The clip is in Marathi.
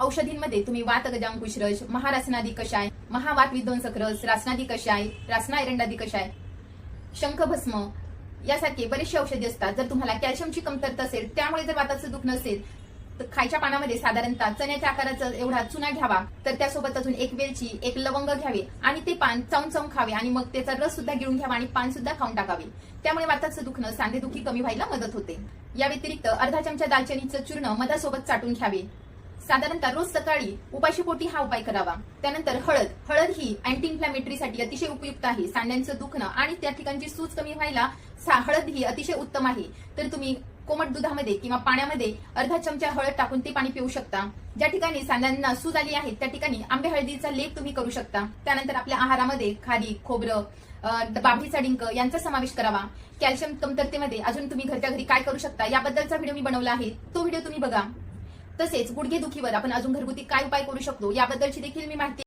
औषधींमध्ये तुम्ही वात गजांकुश रस महारासनादी कषाय महावात विध्वंसक रस रासनादी कषाय रासना एरंडादी कषाय शंखभस्म यासारखे बरेचसे औषधी असतात. जर तुम्हाला कॅल्शियमची कमतरता असेल त्यामुळे जर वाताचं दुख नसेल तर खायच्या पानामध्ये साधारणतः चण्याच्या आकाराचा एवढा चुना घ्यावा. तर त्यासोबत अजून एक वेलची एक लवंग घ्यावे आणि ते पान चावून चावून खावे आणि मग त्याचा रस सुद्धा गिळून घ्यावा आणि पान सुद्धा खाऊन टाकावे. त्यामुळे वाताचं दुखणं सांधेदुखी कमी व्हायला मदत होते. या व्यतिरिक्त अर्धा चमचा दालचिनीचं चूर्ण मधासोबत चाटून घ्यावे. साधारणतः रोज सकाळी उपाशीपोटी हा उपाय करावा. त्यानंतर हळद. हळद ही अँटी इन्फ्लॅमेटरीसाठी अतिशय उपयुक्त आहे. सांड्यांचं दुखणं आणि त्या ठिकाणची सूज कमी व्हायला सा- हळद ही अतिशय उत्तम आहे. तर तुम्ही कोमट दुधामध्ये किंवा पाण्यामध्ये अर्धा चमचा हळद टाकून ते पाणी पिऊ शकता. ज्या ठिकाणी सांड्यांना सूज आली आहे त्या ठिकाणी आंबे हळदीचा लेप तुम्ही करू शकता. त्यानंतर आपल्या आहारामध्ये खारी खोबरं बाभळीचा डिंक यांचा समावेश करावा. कॅल्शियम कमतरतेमध्ये अजून तुम्ही घरच्या घरी काय करू शकता याबद्दलचा व्हिडिओ मी बनवला आहे. तो व्हिडिओ तुम्ही बघा. तसेच गुडघे दुखीवर आपण अजून घरगुती काय उपाय करू शकतो याबद्दलची देखील मी माहिती